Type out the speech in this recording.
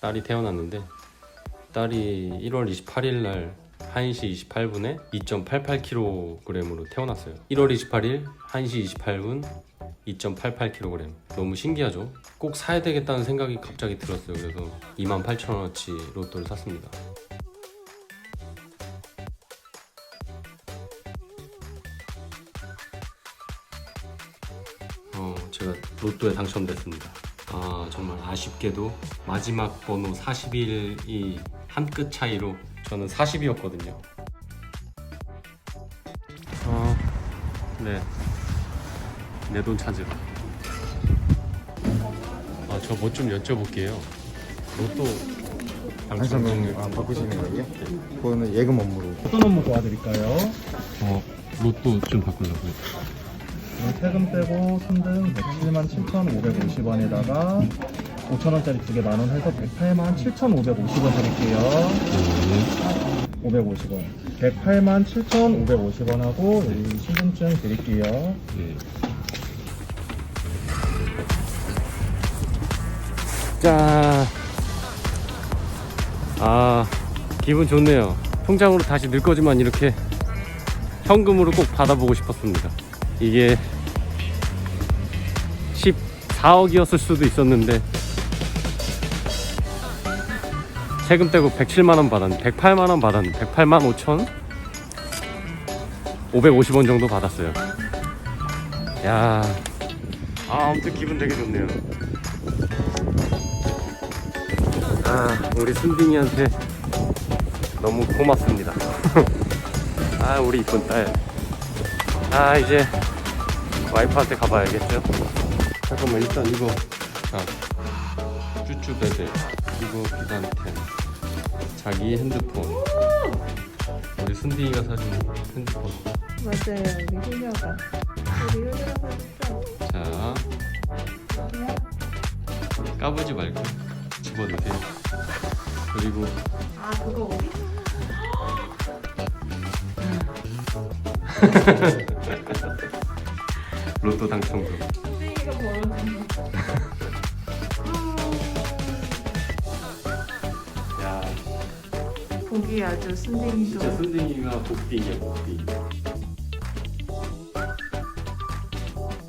딸이 태어났는데 딸이 1월 28일 날 1시 28분에 2.88kg으로 태어났어요. 1월 28일 1시 28분 2.88kg. 너무 신기하죠? 꼭 사야 되겠다는 생각이 갑자기 들었어요. 그래서 28,000원어치 로또를 샀습니다. 어, 제가 로또에 당첨됐습니다. 아, 정말 아쉽게도 마지막 번호 41이 한 끗 차이로 저는 40이었거든요. 어, 네. 내 돈 찾으러. 아, 저 뭐 좀 여쭤볼게요. 로또 당첨 아, 바꾸시는 거예요? 그거는 예금 업무로 어떤 업무 도와드릴까요? 어, 로또 좀 바꾸려고요. 네, 세금 떼고 순등 107만 7,550원에다가 5,000원짜리 두 개 만 원 해서 108만 7,550원 드릴게요. 네. 550원. 108만 7,550원 하고 여기 신분증 드릴게요. 네. 짠. 아, 기분 좋네요. 통장으로 다시 넣을 거지만 이렇게 현금으로 꼭 받아보고 싶었습니다. 이게 14억이었을 수도 있었는데 세금 떼고 107만원 받았는데 108만원 받았는데 108만 5천 550원 정도 받았어요. 야, 아, 아무튼 기분 되게 좋네요. 아, 우리 순딩이한테 너무 고맙습니다. 아, 우리 이쁜 딸. 아, 이제 와이프한테 가봐야겠죠? 잠깐만, 일단 이거. 자, 쭈쭈베베. 이거 비단템. 자기 핸드폰. 우리 순딩이가 사준 핸드폰. 맞아요, 우리 효녀가. 우리 효녀가 진짜. 자, 까부지 말고 집어넣으세요. 그리고 아, 그거 어디? 로또 당첨금. 선생이가 벌어준 거. 야, 보기 아주 순댕이도. 진짜 순딩이가 복딩이야, 복딩.